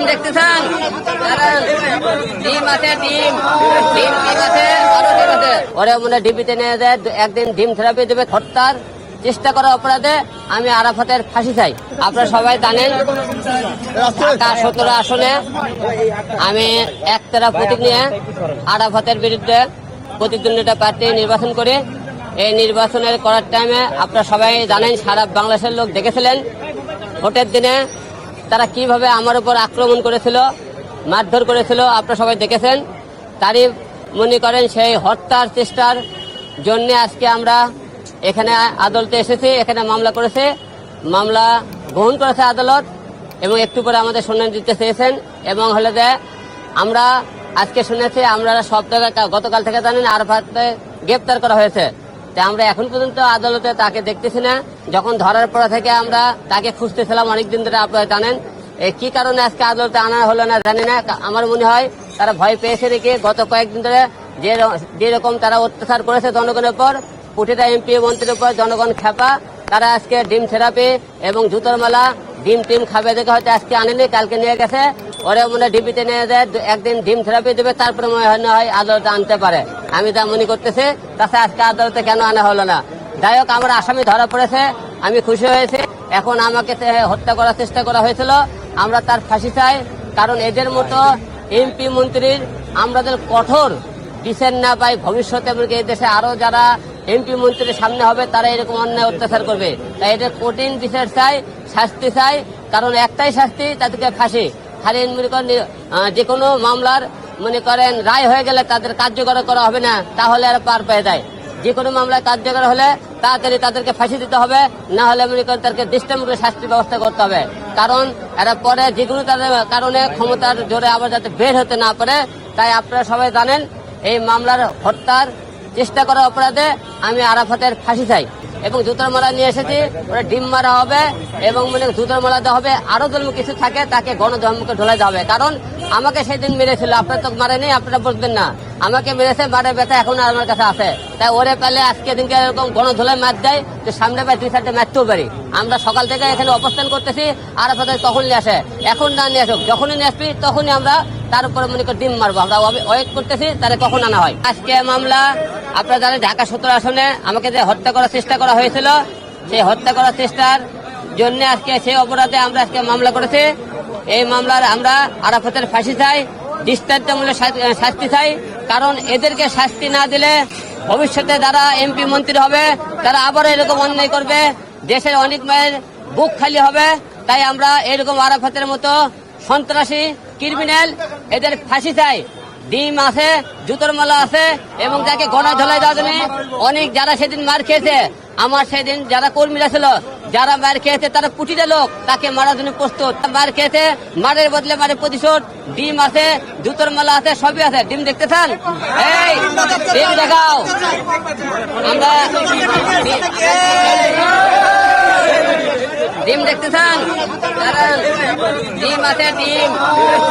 ডিম দেখতেছেন? দাঁড়ান। ডিম আছে, ডিম। ডিম আছে, আরও ডিম আছে। ওরে মনে ডিবিতে নিয়ে যায় একদিন ডিম থেরাপি দেবে হত্যার চেষ্টা করা অপরাধে, আমি আরাফাতের ফাঁসি চাই। আপনারা সবাই জানেন সতেরো আসনে আমি একতারা প্রতীক নিয়ে আরাফাতের বিরুদ্ধে প্রতিদ্বন্দ্বিতা প্রার্থী নির্বাচন করি। এই নির্বাচনের করার টাইমে আপনারা সবাই জানেন, সারা বাংলাদেশের লোক দেখেছিলেন। ভোটের দিনে তারা কীভাবে আমার উপর আক্রমণ করেছিল, মারধর করেছিল, আপনারা সবাই দেখেছেন। তারই মনে করেন সেই হত্যার চেষ্টার জন্য আজকে আমরা এখানে আদালতে এসেছি, এখানে মামলা করেছে। মামলা গ্রহণ করেছে আদালত এবং একটু পরে আমাদের শুনানি দিতে চেয়েছেন এবং হলে যে আমরা আজকে শুনেছি, আমরা সব জায়গায়, গতকাল থেকে জানেন আরফাতে গ্রেপ্তার করা হয়েছে। তাই আমরা এখন পর্যন্ত আদালতে তাকে দেখতেছি না। যখন ধরার পর থেকে আমরা তাকে খুঁজতেছিলাম অনেকদিন ধরে, আপনারা জানেন। কি কারণে আজকে আদালতে আনা হলো না জানি না। আমার মনে হয় তারা ভয় পেয়েছে দেখে গত কয়েকদিন ধরে যে যেরকম তারা অত্যাচার করেছে জনগণের পর প্রতিটা এমপি মন্ত্রীর উপর জনগণ খেপা। তারা আজকে ডিম থেরাপি এবং জুতোর মালা, ডিম টিম খাবে দেখে হয়তো আজকে আনেনি, কালকে নিয়ে গেছে। ওরে মনে ডিবিতে নিয়ে যায় একদিন ডিম থেরাপি দেবে, তারপরে মনে হয় আদালতে আনতে পারে। আমি তা মনে করতেছি তাছাড়া আজকে আদালতে কেন আনা হলো না? যাই হোক, আমার আসামি ধরা পড়েছে, আমি খুশি হয়েছি। এখন আমাকে হত্যা করার চেষ্টা করা হয়েছিল। আমরা তার ফাঁসি চাই, কারণ এদের মতো এমপি মন্ত্রীর আমাদের কঠোর বিচার না পাই, ভবিষ্যতে এমনকি এই দেশে আরও যারা এমপি মন্ত্রীর সামনে হবে, তারা এরকম অন্যায় অত্যাচার করবে। তাই এটা কঠিন বিচার চাই, শাস্তি চাই, কারণ একটাই শাস্তি, তাদেরকে ফাঁসি। খালি মনে করেন যে কোনো মামলার, মনে করেন, রায় হয়ে গেলে তাদের কার্যকর করা হবে না, তাহলে আর পার পেয়ে যায়। যে কোনো মামলায় কার্যকর হলে তাড়াতাড়ি তাদেরকে ফাঁসি দিতে হবে, না হলে মনে করেন তাদেরকে দৃষ্টান্তমূলক শাস্তি ব্যবস্থা করতে হবে। কারণ এরা পরে যে কোনো তাদের কারণে ক্ষমতার জোরে আবার যাতে বের হতে না পারে, তাই আপনারা সবাই জানেন, এই মামলার হত্যার চেষ্টা করার অপরাধে আমি আরাফাতের ফাঁসি চাই। এবং জুতার মালা নিয়ে এসেছি। ওরা ডিম মারা হবে এবং মানে জুতার মালা দেওয়া হবে। আরও ধর্ম কিছু থাকে, তাকে গণধর্মকে ঢোলা দেওয়া হবে। কারণ আমাকে সেদিন মেরেছিল, আপনারা তো মারেনি, আপনারা বলবেন না। আমাকে মেরেছে মারে ব্যথা এখন আর আমার কাছে আছে। তাই ওরে পেলে আজকে দিনকে এরকম গণধোলায় মার দেয় তো সামনে পায় দুই চারটে মারতেও পারি। আমরা সকাল থেকে এখানে অবস্থান করতেছি, আর আপনাদের তখন নিয়ে আসে। এখন না নিয়ে আসুক, যখনই নিয়ে আসবি, তখনই আমরা তার উপরে মনে করি ডিম মারবো। আমরা ওয়েট করতেছি, তাহলে কখন আনা হয়। আজকে মামলা, আপনারা জানেন ঢাকা সত্তর আসনে আমাকে যে হত্যা করার চেষ্টা করা হয়েছিল, সেই হত্যা করার চেষ্টার জন্য আজকে সেই অপরাধে আমরা আজকে মামলা করেছি। এই মামলার আমরা আরাফতের ফাঁসি চাই, দৃষ্টান্তমূলক শাস্তি চাই। কারণ এদেরকে শাস্তি না দিলে ভবিষ্যতে যারা এমপি মন্ত্রী হবে, তারা আবার এরকম অন্যায় করবে। দেশের অনেক মায়ের বুক খালি হবে। তাই আমরা এরকম আরাফাতের মতো সন্ত্রাসী, ক্রিমিনাল, এদের ফাঁসি চাই। ডিম আছে, জুতোর মালা আছে, এবং তাকে গড়া ধলাই দেওয়ার জন্য অনেক যারা সেদিন মার খেয়েছে, আমার সেদিন যারা কর্মীরা ছিল যারা মার খেয়েছে, তারা পুটিটা লোক, তাকে মারার জন্য প্রস্তুত। মার খেয়েছে, মারের বদলে মারে প্রতিশোধ, ডিম আছে, জুতোর মালা আছে, সবই আছে। ডিম দেখতে চান? এই, ডিম দেখাও। আমরা ডিম দেখতে চান? ডিম আছে, ডিম।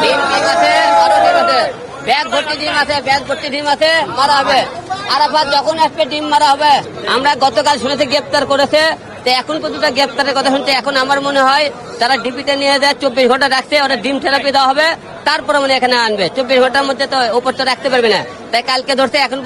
ডিম ডিম আছে আরও ডিম আছে। ব্যাগ ভর্তি ডিম আছে, ব্যাগ ভর্তি ডিম আছে, মারা হবে। আরাফাত যখন আসবে ডিম মারা হবে, আমরা গতকাল শুনেছি গ্রেপ্তার করেছে। তো এখন পর্যন্ত গ্রেপ্তারের কথা শুনছে এখন আমার মনে হয় তারা ডিপিতে নিয়ে যায়, চব্বিশ ঘণ্টা রাখছে, ওরা ডিম থেরাপি দেওয়া হবে, তারপরে মানে এখানে আনবে। চব্বিশ ঘণ্টার মধ্যে তো ওপর তো রাখতে পারবে না। তাই কালকে ধরতে এখন